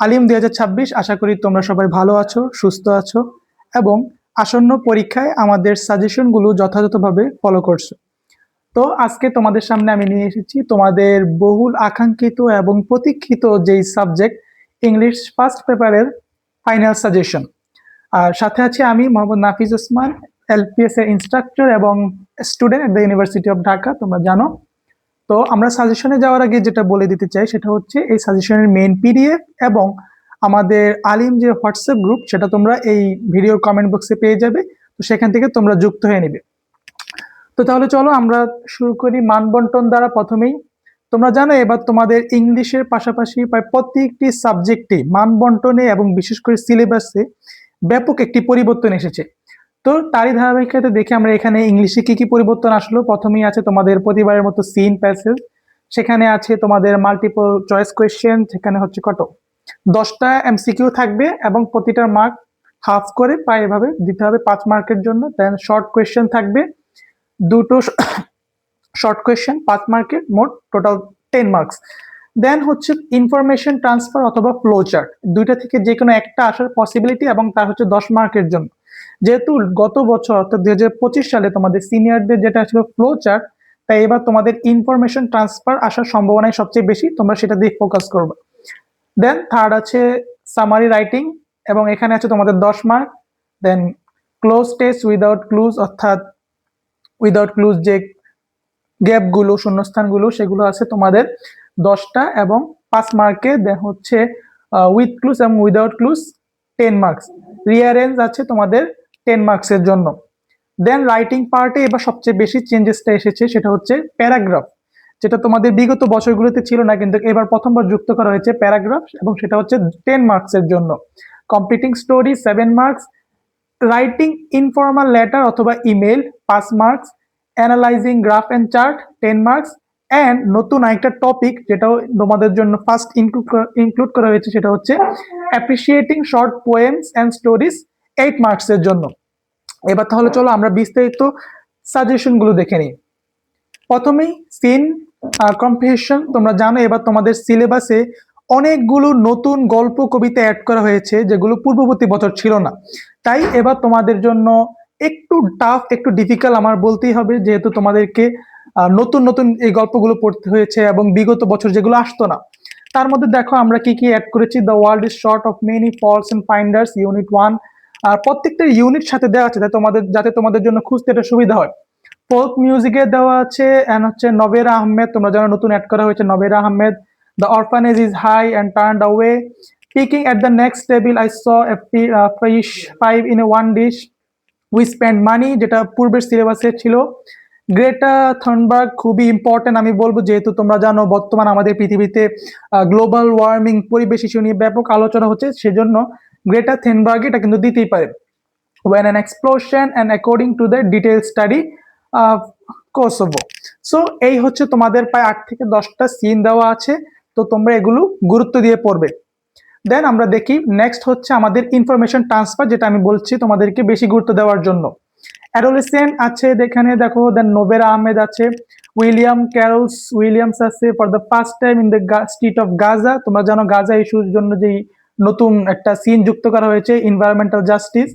আলিম দুই হাজার ছাব্বিশ, আশা করি তোমরা সবাই ভালো আছো, সুস্থ আছো এবং আসন্ন পরীক্ষায় আমাদের সাজেশনগুলো যথাযথভাবে ফলো করছ। তো আজকে তোমাদের সামনে আমি নিয়ে এসেছি তোমাদের বহুল আকাঙ্ক্ষিত এবং প্রতীক্ষিত যেই সাবজেক্ট ইংলিশ ফার্স্ট পেপারের ফাইনাল সাজেশন আর সাথে আছে আমি মোহাম্মদ নাফিজ ওসমান এলপিএস এর ইনস্ট্রাক্টর এবং student at the University of Dhaka তোমরা জানো। তো আমরা সাজেশনে যাওয়ার আগে যেটা বলে দিতে চাই, সেটা হচ্ছে এই সাজেশনের মেইন পিডিএফ এবং আমাদের আলিম যে হোয়াটসঅ্যাপ গ্রুপ সেটা তোমরা এই ভিডিওর কমেন্ট বক্সে পেয়ে যাবে। তো সেখান থেকে তোমরা যুক্ত হয়ে নিবে। তো তাহলে চলো আমরা শুরু করি মানবন্টন দ্বারা প্রথমেই। তোমরা জানো এবার তোমাদের ইংলিশের পাশাপাশি প্রায় প্রত্যেকটি সাবজেক্টে মানবন্টনে এবং বিশেষ করে সিলেবাসে ব্যাপক একটি পরিবর্তন এসেছে। তো তারই ধারাবাহিকতাতে দেখে আমরা এখানে ইংলিশে কি কি পরিবর্তন আসলো? প্রথমেই আছে তোমাদের প্রতিবারের মতো সিন প্যাসেজ সেখানে আছে তোমাদের মাল্টিপল চয়েস কোয়েশ্চেন সেখানে হচ্ছে কত? দশটা এমসিকিউ থাকবে এবং প্রতিটার মার্ক হাফ করে প্রায় এভাবে দিতে হবে পাঁচ মার্কের জন্য। দেন শর্ট কোয়েশ্চেন থাকবে। দুটো শর্ট কোয়েশ্চেন পাঁচ মার্কের, মোট টোটাল টেন মার্কস দেন হচ্ছে ইনফরমেশন ট্রান্সফার অথবা ফ্লো চার্ট দুইটা থেকে যে কোনো একটা আসার পসিবিলিটি এবং তার হচ্ছে দশ মার্কের জন্য। যেহেতু গত বছর, অর্থাৎ দুই হাজার পঁচিশ সালে তোমাদের সিনিয়রদের যেটা ছিল ফ্লো চার্ট তাই এবার তোমাদের ইনফরমেশন ট্রান্সফার আসার সম্ভাবনাই সবচেয়ে বেশি, তোমরা সেটা দিয়ে ফোকাস করবে। দেন থার্ড আছে সামারি রাইটিং এবং এখানে আছে তোমাদের দশ mark then cloze test without clues অর্থাৎ উইদাউট ক্লুজ যে গ্যাপগুলো শূন্যস্থানগুলো, সেগুলো আছে তোমাদের দশটা এবং পাঁচ মার্কে দেন হচ্ছে উইথ ক্লুজ এবং without clues ten marks rearrange আছে তোমাদের টেন মার্কসের জন্য। দেন রাইটিং পার্টে এবার সবচেয়ে বেশি চেঞ্জেসটা এসেছে, সেটা হচ্ছে প্যারাগ্রাফ যেটা তোমাদের বিগত বছরগুলোতে ছিল না, কিন্তু এবার প্রথমবার যুক্ত করা হয়েছে প্যারাগ্রাফ এবং সেটা হচ্ছে টেন মার্কসের জন্য। Completing story seven marks writing informal letter অথবা ইমেল পাঁচ marks analysing graph and chart ten marks and নতুন আরেকটা টপিক যেটাও তোমাদের জন্য ফার্স্ট ইনক্লুড করা হয়েছে, সেটা হচ্ছে appreciating short poems and stories eight মার্কসের জন্য। এবার তাহলে চলো আমরা বিস্তারিত সাজেশনগুলো দেখে নিই। প্রথমেই সিন কম্পিটিশন তোমরা জানো এবার তোমাদের সিলেবাসে অনেকগুলো নতুন গল্প কবিতা অ্যাড করা হয়েছে, যেগুলো পূর্ববর্তী বছর ছিল না। তাই এবার তোমাদের জন্য একটু টাফ একটু ডিফিকাল্ট আমার বলতেই হবে, যেহেতু তোমাদেরকে নতুন নতুন এই গল্পগুলো পড়তে হয়েছে এবং বিগত বছর যেগুলো আসতো না। তার মধ্যে দেখো আমরা কি কি অ্যাড করেছি? The world is short of many falls and finders unit one আর প্রত্যেকটা ইউনিট সাথে দেওয়া আছে তোমাদের, যাতে তোমাদের জন্য খুঁজতে এটা সুবিধা হয়। ফোক মিউজিকে দেওয়া আছে অ্যান্ড হচ্ছে নবেরা আহমেদ, তোমরা জানো নতুন অ্যাড করা হয়েছে Nobera Ahmed. The orphanage is high and turn away peeking at the next table I saw five in a one dish we spend money যেটা পূর্বের সিলেবাসে ছিল। গ্রেটা থনবার্গ খুবই ইম্পর্টেন্ট আমি বলব যেহেতু তোমরা জানো বর্তমান আমাদের পৃথিবীতে গ্লোবাল ওয়ার্মিং পরিবেশ ইস্যু নিয়ে ব্যাপক আলোচনা হচ্ছে, সেজন্য গ্রেটা থেনবার্গ এটা কিন্তু দিতেই পারে। An explosion and according to the detailed study of Kosovo so এই হচ্ছে তোমাদের প্রায় আট থেকে দশটা সিন দেওয়া আছে, তো তোমরা এগুলো গুরুত্ব দিয়ে পড়বে। দেন আমরা দেখি নেক্সট হচ্ছে আমাদের ইনফরমেশন ট্রান্সফার যেটা আমি বলছি তোমাদেরকে বেশি গুরুত্ব দেওয়ার জন্য। অ্যাডোলেসেন্ট আছে এখানে দেখো দেন নোবেরা আহমেদ আছে, উইলিয়াম ক্যারলস উইলিয়ামস আছে for the first time in the street of Gaza তোমরা জানো গাজা ইস্যুর জন্য যেই নতুন একটা সিন যুক্ত করা হয়েছে environmental justice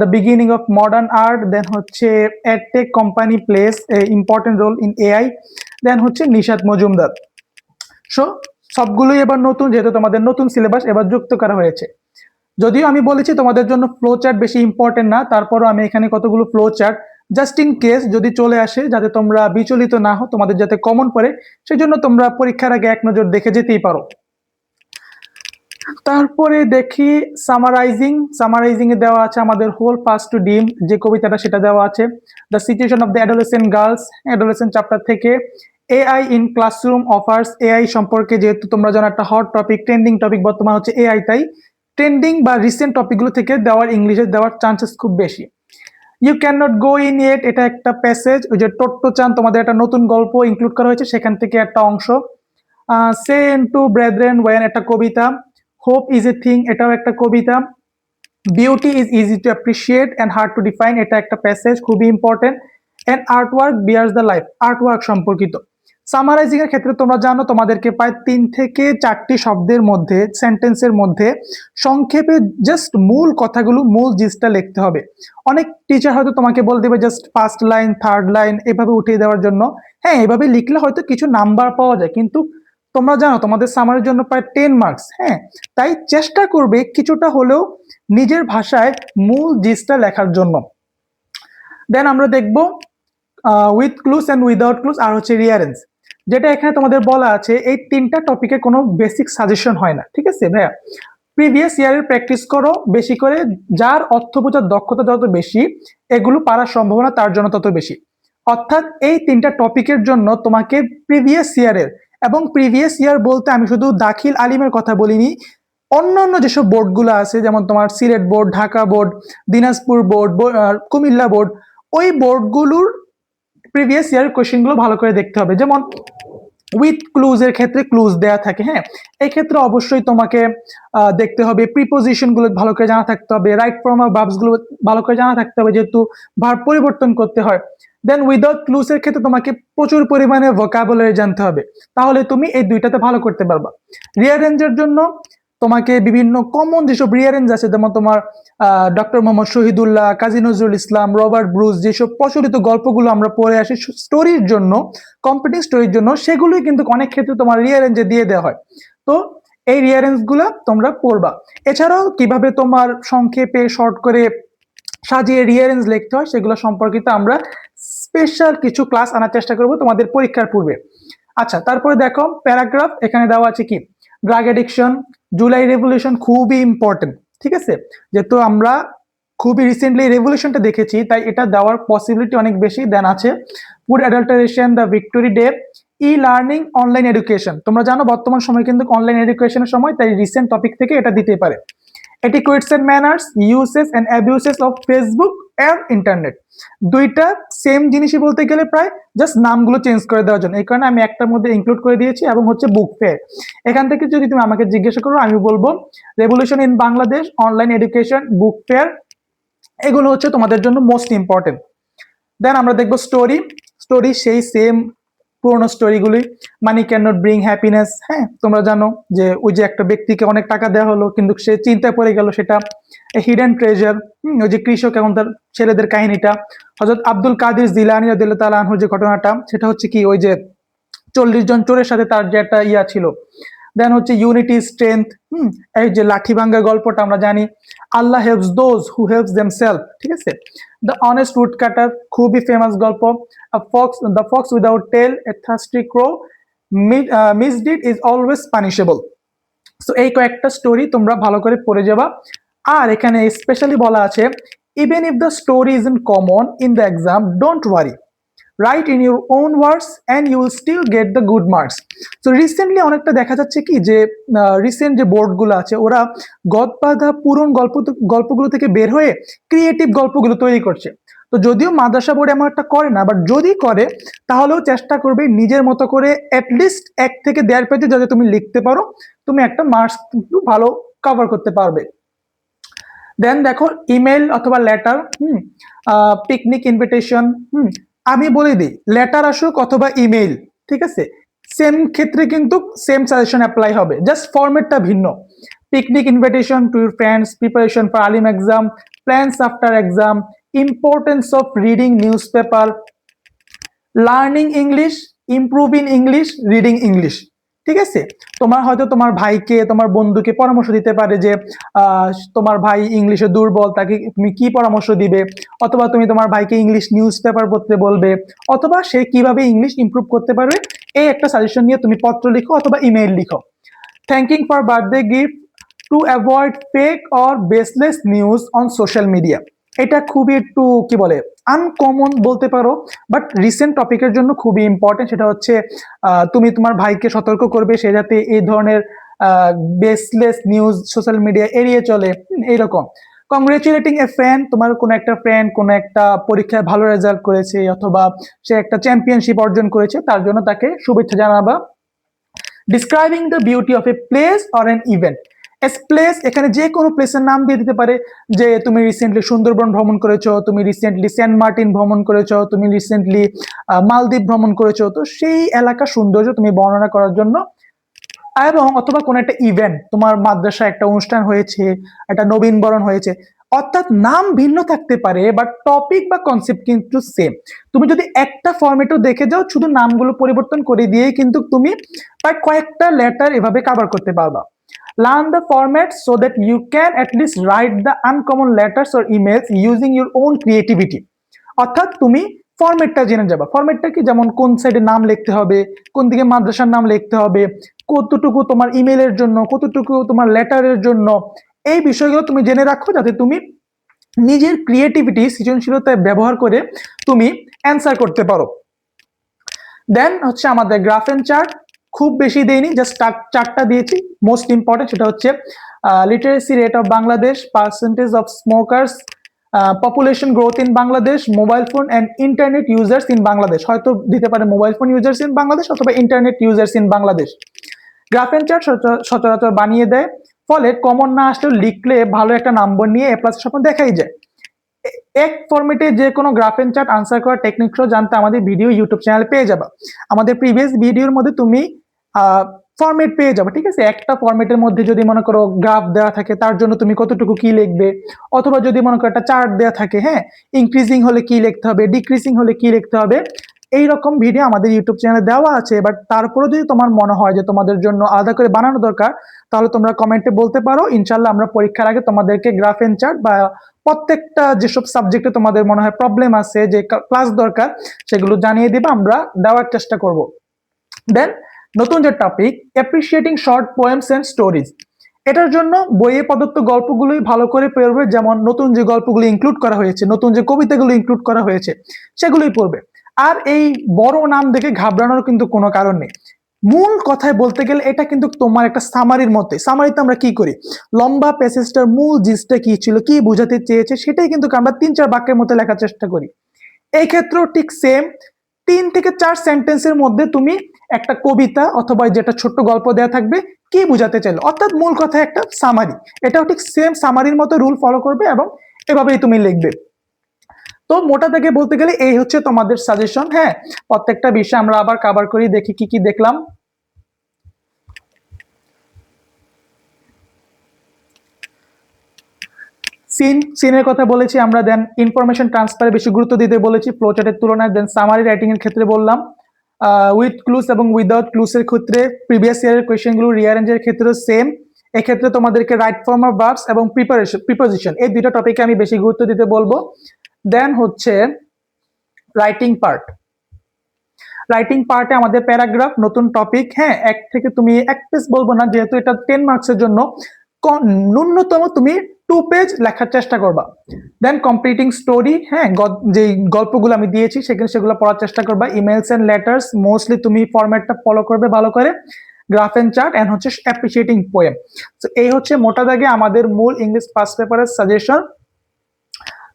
the beginning of modern art then হচ্ছে edtech company plays a important role in AI then হচ্ছে নিশাদ মজুমদার। সো সবগুলোই এবার নতুন, যেহেতু তোমাদের নতুন সিলেবাস এবার যুক্ত করা হয়েছে। যদিও আমি বলেছি তোমাদের জন্য ফ্লো চার্ট বেশি ইম্পর্টেন্ট না, তারপরও আমি এখানে কতগুলো flow chart just in case যদি চলে আসে যাতে তোমরা বিচলিত না হও, তোমাদের যাতে কমন পড়ে সেই জন্য তোমরা পরীক্ষার আগে এক নজর দেখে যেতেই পারো। তারপরে দেখি সামারাইজিং সামারাইজিং এ দেওয়া আছে আমাদের হোল ফার্স্ট টু ডিম যে কবিতাটা সেটা দেওয়া আছে। The situation of the adolescent girls adolescent chapter থেকে AI in classroom offers AI সম্পর্কে, যেহেতু তোমরা জানো একটা হট টপিক ট্রেন্ডিং টপিক বর্তমান হচ্ছে এআই তাই ট্রেন্ডিং বা রিসেন্ট টপিকগুলো থেকে দেওয়ার ইংলিশে দেওয়ার চান্সেস খুব বেশি। You can not go in yet এটা একটা প্যাসেজ ওই যে টোট্টো চান তোমাদের একটা নতুন গল্প ইনক্লুড করা হয়েছে, সেখান থেকে একটা অংশ। Say N to brethren when একটা কবিতা হোপ ইজ এ থিং এটাও একটা কবিতা। Beauty is easy to appreciate and hard to define এটা একটা প্যাসেজ খুবই important and art work bears the life art work সম্পর্কিত। সামারাইজিং এর ক্ষেত্রে তোমরা জানো তোমাদেরকে প্রায় তিন থেকে চারটি শব্দের মধ্যে সেন্টেন্সের মধ্যে সংক্ষেপে জাস্ট মূল কথাগুলো, মূল জিনিসটা লিখতে হবে। অনেক টিচার হয়তো তোমাকে বলে দেবে just first line third line এভাবে উঠিয়ে দেওয়ার জন্য। হ্যাঁ এভাবে লিখলে হয়তো কিছু নাম্বার পাওয়া যায়, কিন্তু তোমরা জানো তোমাদের সামারের জন্য প্রায় টেন মার্কস হ্যাঁ? তাই চেষ্টা করবে কিছুটা হলেও নিজের ভাষায় মূল জিনিসটা লেখার জন্য। দেন আমরা দেখব with clues and without clues আর হচ্ছে রিয়ারেন্স যেটা এখানে তোমাদের বলা আছে, এই তিনটা টপিকে কোনো বেসিক সাজেশন হয় না, ঠিক আছে? ভাইয়া প্রিভিয়াস ইয়ারের প্র্যাকটিস করো বেশি করে, যার অর্থ বোঝার দক্ষতা যত বেশি, এগুলো পারার সম্ভাবনা তার জন্য তত বেশি। অর্থাৎ এই তিনটা টপিকের জন্য তোমাকে প্রিভিয়াস ইয়ারের এবং প্রিভিয়াস ইয়ার বলতে আমি শুধু দাখিল আলিমের কথা বলিনি, অন্যান্য যেসব বোর্ডগুলো আছে, যেমন তোমার Sylhet board Dhaka board Dinajpur board Comilla board ওই বোর্ডগুলোর প্রিভিয়াস ইয়ার কোয়েশ্চেনগুলো ভালো করে দেখতে হবে। যেমন উইথ ক্লুজের ক্ষেত্রে ক্লুজ দেয়া থাকে হ্যাঁ? এই ক্ষেত্রে অবশ্যই তোমাকে দেখতে হবে প্রিপোজিশনগুলো ভালো করে জানা থাকতে হবে রাইট ফর্ম অফ ভার্বসগুলো ভালো করে জানা থাকতে হবে, যেহেতু ভার্ব পরিবর্তন করতে হয়। দেন উইদাউট ক্লুজ এর ক্ষেত্রে তোমাকে প্রচুর পরিমাণে ভোকাবুলারি জানতে হবে। তাহলে তুমি এই দুইটাতে ভালো করতে পারবা। রিয়ারেঞ্জের জন্য তোমাকে বিভিন্ন কমন যেসব রিয়ারেঞ্জ আছে, যেমন তোমার doctor Mohammad Shahidullah, Kazi Nazrul Islam, Robert Bruce, যেসব প্রচলিত গল্পগুলো আমরা পড়ে আসি স্টোরির জন্য কম্পিটিং স্টোরির জন্য, সেগুলোই কিন্তু অনেক ক্ষেত্রে তোমার রিয়ারেঞ্জে দিয়ে দেওয়া হয়। তো এই রিয়ারেঞ্জগুলা তোমরা পড়বা। এছাড়াও কীভাবে তোমার সংক্ষেপে শর্ট করে সাজিয়ে রিয়ারেঞ্জ লিখতে হয়, সেগুলো সম্পর্কিত আমরা স্পেশাল কিছু ক্লাস আনার চেষ্টা করব তোমাদের পরীক্ষার পূর্বে। আচ্ছা তারপরে দেখো প্যারাগ্রাফ এখানে দেওয়া আছে কি? ড্রাগ এডিকশন জুলাই রেভলিউশন খুবই ইম্পর্টেন্ট ঠিক আছে? যেহেতু আমরা খুবই রিসেন্টলি রেভলিউশনটা দেখেছি, তাই এটা দেওয়ার পসিবিলিটি অনেক বেশি দেন আছে। Food adulteration the victory day e learning online education তোমরা জানো, বর্তমান সময় কিন্তু অনলাইন এডুকেশনের সময়, তাই রিসেন্ট টপিক থেকে এটা দিতে পারে। Etiquettes and manners uses and abuses of Facebook এর ইন্টারনেট দুইটা সেম জিনিসই বলতে গেলে প্রায় জাস্ট নামগুলো চেঞ্জ করে দেওয়ার জন্য। এই কারণে আমি একটার মধ্যে ইনক্লুড করে দিয়েছি এবং হচ্ছে বুক ফেয়ার এখান থেকে যদি তুমি আমাকে জিজ্ঞাসা করো, আমি বলব revolution in Bangladesh online education book fair এগুলো হচ্ছে তোমাদের জন্য মোস্ট ইম্পর্টেন্ট দেন আমরা দেখব স্টোরি স্টোরি সেই সেম পুরোনো স্টোরিগুলি money can not bring happiness হ্যাঁ তোমরা জানো যে ওই যে একটা ব্যক্তিকে অনেক টাকা দেওয়া হলো, কিন্তু সে চিন্তায় পড়ে গেল, সেটা হিডেন ট্রেজার ওই যে কৃষক এবং তার ছেলেদের কাহিনীটা। হজরত আব্দুল কাদির জিলানি রাদিল্লাহ তাআলা আনহুর যে ঘটনাটা, সেটা হচ্ছে কি, ওই যে চল্লিশ জন চোরের সাথে তার যে একটা ইয়া ছিল দেন হচ্ছে ইউনিটি স্ট্রেংথ হুম, এই যে লাঠি ভাঙ্গা গল্পটা আমরা জানি। আল্লাহ helps those who helps them self ঠিক আছে? দ্য অনেস্ট উড কাটার খুবই ফেমাস গল্প। Fox the fox without tail a thirsty crow misdeed is always punishable so এই কয়েকটা স্টোরি তোমরা ভালো করে পড়ে যাবা। আর এখানে স্পেশালি বলা আছে even if the story is in common in the exam don't worry write in your own words and you will still get the good marks তো রিসেন্টলি অনেকটা দেখা যাচ্ছে কি যে রিসেন্ট যে বোর্ডগুলো আছে, ওরা গদ বাঁধা পুরন গল্প গল্পগুলো থেকে বের হয়ে ক্রিয়েটিভ গল্পগুলো তৈরি করছে। তো যদিও মাদ্রাসা বোর্ড এমন একটা করে না বাট যদি করে, তাহলেও চেষ্টা করবে নিজের মতো করে অ্যাটলিস্ট এক থেকে দেড় পেজে যাতে তুমি লিখতে পারো, তুমি একটা মার্কস কিন্তু ভালো কভার করতে পারবে। দেন দেখো ইমেল অথবা লেটার হুম পিকনিক ইনভিটেশন হুম আমি বলে দিই লেটার আসুক অথবা ইমেইল ঠিক আছে? সেম ক্ষেত্রে কিন্তু সেম সাজেশন অ্যাপ্লাই হবে জাস্ট ফর্মেটটা ভিন্ন। Picnic invitation to your friends preparation for Alim exam plans after exam importance of reading newspaper learning English improving English reading English ঠিক আছে? তোমার হয়তো তোমার ভাইকে, তোমার বন্ধুকে পরামর্শ দিতে পারে যে তোমার ভাই ইংলিশে দুর্বল, তাকে তুমি কি পরামর্শ দিবে? অথবা তুমি তোমার ভাইকে ইংলিশ নিউজ পেপার পড়তে বলবে, অথবা সে কীভাবে ইংলিশ ইমপ্রুভ করতে পারবে, এই একটা সাজেশন নিয়ে তুমি পত্র লিখো অথবা ইমেইল লিখো। Thanking for birthday gift to avoid fake or baseless news on social media এটা খুবই একটু, কি বলে আনকমন বলতে পারো বাট রিসেন্ট টপিকের জন্য খুবই ইম্পর্টেন্ট সেটা হচ্ছে তুমি তোমার ভাইকে সতর্ক করবে, সে যাতে এই ধরনের বেসলেস নিউজ সোশ্যাল মিডিয়া এড়িয়ে চলে, এইরকম। কংগ্রেচুলেটিং এ ফ্রেন্ড তোমার কোনো একটা ফ্রেন্ড কোনো একটা পরীক্ষায় ভালো রেজাল্ট করেছে, অথবা সে একটা চ্যাম্পিয়নশিপ অর্জন করেছে, তার জন্য তাকে শুভেচ্ছা জানাবা। Describing the beauty of a place or an event place এখানে যে কোনো প্লেসের নাম দিয়ে দিতে পারে। যে তুমি রিসেন্টলি সুন্দরবন ভ্রমণ করেছ, তুমি রিসেন্টলি সেন্ট মার্টিন ভ্রমণ করেছ, তুমি রিসেন্টলি মালদ্বীপ ভ্রমণ করেছ, তো সেই এলাকার সৌন্দর্য তুমি বর্ণনা করার জন্য, এবং অথবা কোনো একটা ইভেন্ট তোমার মাদ্রাসায় একটা অনুষ্ঠান হয়েছে, একটা নবীনবরণ হয়েছে, অর্থাৎ নাম ভিন্ন থাকতে পারে বাট টপিক বা কনসেপ্ট কিন্তু সেম তুমি যদি একটা ফরম্যাটও দেখে যাও, শুধু নামগুলো পরিবর্তন করে দিয়ে কিন্তু তুমি প্রায় কয়েকটা লেটার এভাবে কভার করতে পারবা। Learn the format so that you can at least write the uncommon letters or emails using your own creativity. অর্থাৎ তুমি ফরম্যাটটা জেনে যাবা। ফরম্যাটটা কি? যেমন কোন সাইডে নাম লিখতে হবে, কোন দিকে মাদ্রাসার নাম লিখতে হবে, কতটুকু তোমার ইমেলের জন্য, কতটুকু তোমার লেটারের জন্য, এই বিষয়গুলো তুমি জেনে রাখো যাতে তুমি নিজের ক্রিয়েটিভিটি সৃজনশীলতা ব্যবহার করে তুমি অ্যান্সার করতে পারো। দেন হচ্ছে আমাদের গ্রাফ এন্ড চার্ট খুব বেশি দেয়নি জাস্ট চারটা দিয়েছি। মোস্ট ইম্পর্টেন্ট সেটা হচ্ছে literacy rate of Bangladesh percentage of smokers population growth in Bangladesh mobile phone and internet users in Bangladesh হয়তো দিতে পারে mobile phone users in Bangladesh অথবা internet users in Bangladesh graph and chart সচরাচর বানিয়ে দেয়, ফলে কমন না আসলেও লিখলে ভালো একটা নাম্বার নিয়ে এ প্লাস স্বপ্ন দেখাই যায়। এক ফর্মেটে যে কোনো গ্রাফ এন্ড চার্ট আনসার করার টেকনিকসও জানতে আমাদের ভিডিও ইউটিউব চ্যানেল পেয়ে যাবা। আমাদের প্রিভিয়াস ভিডিওর মধ্যে তুমি ফরম্যাট পেয়ে যাবে, ঠিক আছে? একটা ফরম্যাটের মধ্যে যদি মনে করো গ্রাফ দেওয়া থাকে, তার জন্য তুমি কতটুকু কি লিখবে? অথবা যদি মনে করো একটা চার্ট দেওয়া থাকে হ্যাঁ? ইনক্রিজিং হলে কি লিখতে হবে? ডিক্রিজিং হলে কি লিখতে হবে? এই রকম ভিডিও আমাদের ইউটিউব চ্যানেলে দেওয়া আছে বাট তারপরে যদি তোমার মনে হয় যে তোমাদের জন্য আলাদা করে বানানো দরকার, তাহলে তোমরা কমেন্টে বলতে পারো। ইনশাল্লাহ আমরা পরীক্ষার আগে তোমাদেরকে গ্রাফ এন্ড চার্ট বা প্রত্যেকটা যেসব সাবজেক্টে তোমাদের মনে হয় প্রবলেম আছে, যে ক্লাস দরকার, সেগুলো জানিয়ে দিবে। আমরা দেওয়ার চেষ্টা করব। দেন নতুন যে topic appreciating short poems and stories এটার জন্য বইয়ে প্রদত্ত গল্পগুলোই ভালো করে পড়বে। যেমন নতুন যে গল্পগুলো ইনক্লুড করা হয়েছে, নতুন যে কবিতাগুলো ইনক্লুড করা হয়েছে, সেগুলোই পড়বে। আর এই বড় নাম দেখে ঘাবড়ানোর কিন্তু কোনো কারণ নেই। মূল কথায় বলতে গেলে এটা কিন্তু তোমার একটা সামারির মতে সামারিতে আমরা কি করি? লম্বা প্যাসেজটার মূল জিনিসটা কি ছিল, কি বোঝাতে চেয়েছে, সেটাই কিন্তু আমরা তিন চার বাক্যের মধ্যে লেখার চেষ্টা করি। এই ক্ষেত্রেও ঠিক সেম তিন থেকে চার সেন্টেন্সের মধ্যে তুমি একটা কবিতা অথবা যেটা ছোট্ট গল্প দেওয়া থাকবে, কি বুঝাতে চাইলো? অর্থাৎ মূল কথা একটা সামারি এটাও ঠিক সেম সামারির মতো রুল ফলো করবে এবং এভাবেই তুমি লিখবে। তো মোটা থেকে বলতে গেলে এই হচ্ছে তোমাদের সাজেশন হ্যাঁ প্রত্যেকটা বিষয় আমরা আবার কাবার করি, দেখি কি কি দেখলাম। সিন সিনের কথা বলেছি আমরা দেন ইনফরমেশন ট্রান্সফারে বেশি গুরুত্ব দিতে বলেছি ফ্লোচার্টের তুলনায় দেন সামারি রাইটিং এর ক্ষেত্রে বললাম। উইথ ক্লুস এবং উইদাউট ক্লুসের ক্ষেত্রে প্রিভিয়াস ইয়ারের কোয়েশ্চেনগুলো রিয়ারেঞ্জের ক্ষেত্রে সেম এক্ষেত্রে তোমাদেরকে রাইট ফর্ম অফ ভার্বস এবং প্রিপারেশন প্রিপোজিশন এই দুইটা টপিকে আমি বেশি গুরুত্ব দিতে বলব। দেন হচ্ছে রাইটিং পার্ট রাইটিং পার্টে আমাদের প্যারাগ্রাফ নতুন টপিক হ্যাঁ এক থেকে তুমি এক পেজ বলব না, যেহেতু এটা টেন মার্কসের জন্য। ন্যূনতম তুমি টু পেজ লেখার চেষ্টা করবা। দেন কমপ্লিটিং স্টোরি হ্যাঁ যে গল্পগুলো আমি দিয়েছি, সেখানে সেগুলো পড়ার চেষ্টা করবা। ইমেলস অ্যান্ড লেটার্স মোস্টলি তুমি ফরম্যাটটা ফলো করবে ভালো করে। গ্রাফ অ্যান্ড চার্ট অ্যান্ড হচ্ছে অ্যাপ্রিসিয়েটিং পোয়েম তো এই হচ্ছে মোটা দাগে আমাদের মূল ইংলিশ ফার্স্ট পেপারের সাজেশন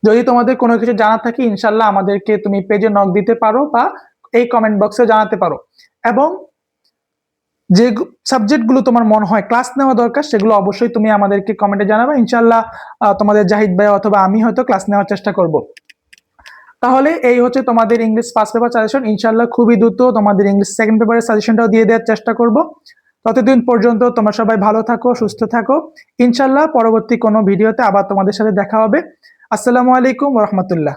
যদি তোমাদের কোনো কিছু জানা থাকে, ইনশাল্লাহ আমাদেরকে তুমি পেজে নক দিতে পারো বা এই কমেন্ট বক্সে জানাতে পারো। এবং যে সাবজেক্টগুলো তোমার মনে হয় ক্লাস নেওয়া দরকার, সেগুলো অবশ্যই তুমি আমাদেরকে কমেন্টে জানাবে। ইনশাল্লাহ তোমাদের জাহিদ ভাই অথবা আমি হয়তো ক্লাস নেওয়ার চেষ্টা করব। তাহলে এই হচ্ছে তোমাদের ইংলিশ ফার্স্ট পেপার সাজেশন ইনশাল্লাহ খুবই দ্রুত তোমাদের ইংলিশ সেকেন্ড পেপারের সাজেশনটাও দিয়ে দেওয়ার চেষ্টা করব। ততদিন পর্যন্ত তোমরা সবাই ভালো থাকো, সুস্থ থাকো। ইনশাল্লাহ পরবর্তী কোনো ভিডিওতে আবার তোমাদের সাথে দেখা হবে। আসসালামু আলাইকুম রহমতুল্লাহ।